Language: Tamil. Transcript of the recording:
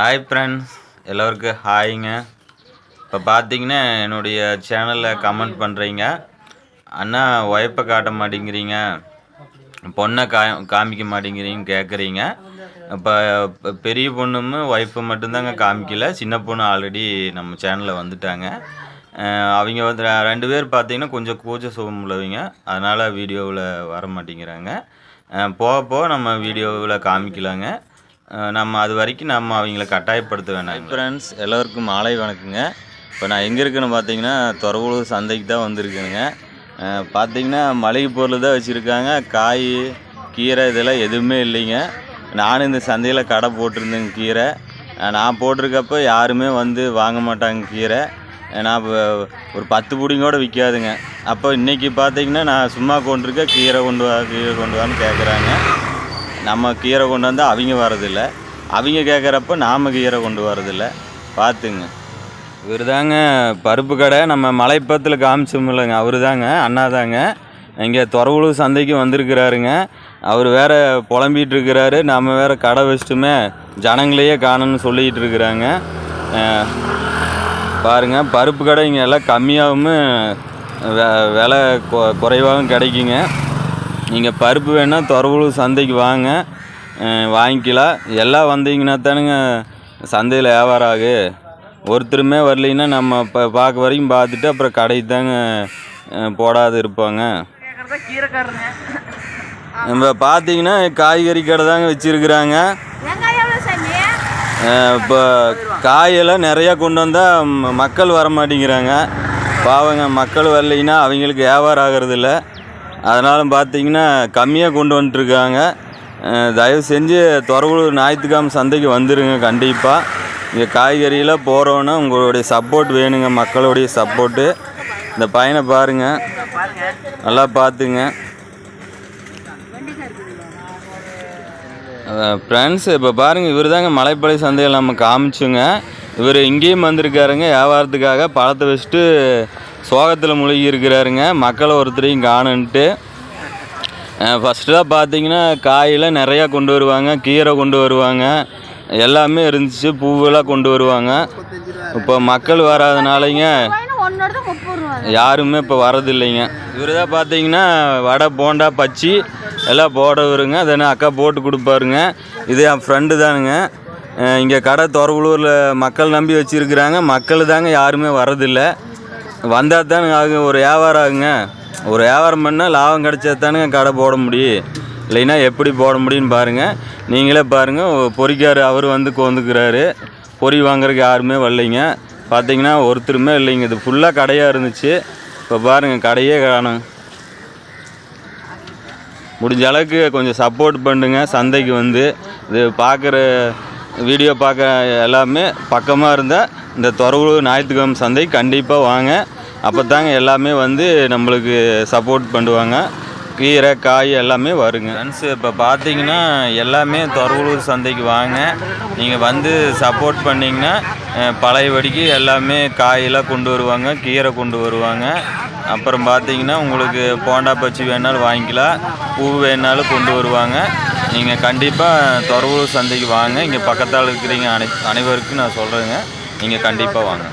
ஹாய் ஃப்ரெண்ட்ஸ் எல்லோருக்கும் ஹாய்ங்க இப்போ பார்த்தீங்கன்னா என்னுடைய சேனலில் கமெண்ட் பண்ணுறீங்க அண்ணா ஒய்ஃபை காட்ட மாட்டேங்கிறீங்க. பொண்ணை கா காமிக்க மாட்டேங்கிறீங்க கேட்குறீங்க இப்போ பெரிய பொண்ணும் ஒய்ஃபை மட்டும்தாங்க காமிக்கல. சின்ன பொண்ணு ஆல்ரெடி நம்ம சேனலில் வந்துட்டாங்க. அவங்க வந்து ரெண்டு பேர் பார்த்தீங்கன்னா கொஞ்சம் கூச்ச சுகம் உள்ளவங்க. அதனால் வீடியோவில் வர மாட்டேங்கிறாங்க. போக போக நம்ம வீடியோவில் காமிக்கலாங்க. நம்ம அது வரைக்கும் நம்ம அவங்கள கட்டாயப்படுத்த வேண்டாம் ஃப்ரெண்ட்ஸ் எல்லோருக்கும் மாலை வணக்கங்க. இப்போ நான் எங்கே இருக்கேன்னு பார்த்தீங்கன்னா தொரவூர் சந்தைக்கு தான் வந்திருக்கேனுங்க. பார்த்தீங்கன்னா மளிகை பொருள் தான் வச்சுருக்காங்க. காய் கீரை இதெல்லாம் எதுவுமே இல்லைங்க. நானும் இந்த சந்தையில் கடை போட்டிருந்தேங்க கீரை. நான் போட்டிருக்கப்போ யாருமே வந்து வாங்க மாட்டாங்க கீரை. நான் இப்போ ஒரு பத்து பிடிங்கோட விற்காதுங்க அப்போ இன்றைக்கி பார்த்தீங்கன்னா நான் சும்மா கொண்டிருக்க கீரை கொண்டு வா கீரை கொண்டு வான்னு கேட்குறாங்க நம்ம கீரை கொண்டு வந்தால் அவங்க வரதில்லை அவங்க கேட்குறப்ப நாம் கீரை கொண்டு வரதில்லை பார்த்துங்க இவர் தாங்க பருப்பு கடை. நம்ம மலைப்பத்தில் காமிச்சோம்லங்க. அவர் தாங்க அண்ணா தாங்க இங்கே துறவுழு சந்தைக்கு வந்திருக்கிறாருங்க. அவர் வேறு புலம்பிகிட்டு இருக்கிறாரு. நம்ம வேறு கடை வச்சுட்டுமே ஜனங்களையே காணும்னு சொல்லிகிட்டு இருக்கிறாங்க. பாருங்கள் பாருங்க. பருப்பு கடை இங்கே எல்லாம் கம்மியாகவும் வெ- விலை கொ- குறைவாகவும் கிடைக்குங்க. நீங்கள் பருப்பு வேணால் தொரவுளூர் சந்தைக்கு வாங்க. வாங்கிக்கலாம். எல்லாம் வந்தீங்கன்னா தானுங்க சந்தையில் வியாபாரம் ஆகு. ஒருத்தருமே வரலைன்னா நம்ம இப்போ பார்க்க வரைக்கும் பார்த்துட்டு அப்புறம் கடைக்கு தாங்க போடாது இருப்பாங்க. நம்ம பார்த்தீங்கன்னா காய்கறி கடை தாங்க வச்சுருக்குறாங்க. இப்போ காயெல்லாம் நிறையா கொண்டு வந்தால் மக்கள் வர மாட்டேங்கிறாங்க பாவங்க மக்கள் வரலைன்னா அவங்களுக்கு வியாபாரம் ஆகிறதில்ல. அதனால் பார்த்தீங்கன்னா கம்மியாக கொண்டு வந்துட்டுருக்காங்க. தயவு செஞ்சு தொரவூர் ஞாயிற்றுக்கிழமை சந்தைக்கு வந்துடுங்க கண்டிப்பாக இங்கே காய்கறியெல்லாம் போகிறோன்னா உங்களுடைய சப்போர்ட் வேணுங்க மக்களுடைய சப்போர்ட்டு இந்த பையனை பாருங்கள் பாருங்க. நல்லா பார்த்துங்க. ஃப்ரெண்ட்ஸ் இப்போ பாருங்கள் இவர் தாங்க மலைப்பாளைய சந்தையில் நம்ம காமிச்சோங்க. இவர் இங்கேயும் வந்திருக்காருங்க வியாபாரத்துக்காக பழத்தை வச்சுட்டு சோகத்தில் முழுகி இருக்கிறாருங்க. மக்களை ஒருத்தரையும் காணுன்ட்டு. ஃபஸ்ட்டு பார்த்தீங்கன்னா காயெல்லாம் நிறையா கொண்டு வருவாங்க கீரை கொண்டு வருவாங்க. எல்லாமே இருந்துச்சு பூவெல்லாம் கொண்டு வருவாங்க. இப்போ மக்கள் வராதனாலைங்க யாருமே இப்போ வரதில்லைங்க. இவர் தான் பார்த்தீங்கன்னா வடை போண்டா பச்சி எல்லாம் போடவருங்க. அதை நான் அக்கா போட்டு கொடுப்பாருங்க. இது என் ஃப்ரெண்டு தானுங்க. இங்கே கடை தொரவலூரில் மக்கள் நம்பி வச்சுருக்குறாங்க. மக்கள் தாங்க யாருமே வரதில்லை. வந்தால் தானுங்க ஆகும் ஒரு வியாபாரம் ஆகுங்க. ஒரு வியாபாரம் பண்ணால் லாபம் கிடைச்சா தானுங்க கடை போட முடியும். இல்லைன்னா எப்படி போட முடியும்னு பாருங்கள் நீங்களே பாருங்கள் பொறிக்கார் அவர் வந்து கொந்துக்கிறாரு. பொறி வாங்குறதுக்கு யாருமே வரலைங்க. பார்த்தீங்கன்னா ஒருத்தருமே இல்லைங்க. இது ஃபுல்லாக கடையாக இருந்துச்சு. இப்போ பாருங்கள் கடையே காணும். முடிஞ்ச அளவுக்கு கொஞ்சம் சப்போர்ட் பண்ணுங்கள் சந்தைக்கு வந்து. இது பார்க்குற வீடியோ பார்க்க எல்லாமே பக்கமாக இருந்தால் இந்த தொரவூர் ஞாயிற்றுக்கிழமை சந்தை கண்டிப்பாக வாங்க. அப்போ தாங்க எல்லாமே வந்து நம்மளுக்கு சப்போர்ட் பண்ணுவாங்க. கீரை காய் எல்லாமே வருங்க. ஃப்ரெண்ட்ஸ் இப்போ பார்த்தீங்கன்னா எல்லாமே தொரவூர் சந்தைக்கு வாங்க. நீங்கள் வந்து சப்போர்ட் பண்ணிங்கன்னா பழையபடிக்கு எல்லாமே காயெல்லாம் கொண்டு வருவாங்க கீரை கொண்டு வருவாங்க. அப்புறம் பார்த்தீங்கன்னா உங்களுக்கு போண்டா பச்சி வேணாலும் வாங்கிக்கலாம் பூ வேணாலும் கொண்டு வருவாங்க. நீங்கள் கண்டிப்பாக தொரவூர் சந்தைக்கு வாங்க. இங்கே பக்கத்தால் இருக்கிறீங்க அனை அனைவருக்கும் நான் சொல்கிறேங்க நீங்கள் கண்டிப்பாக வாங்க.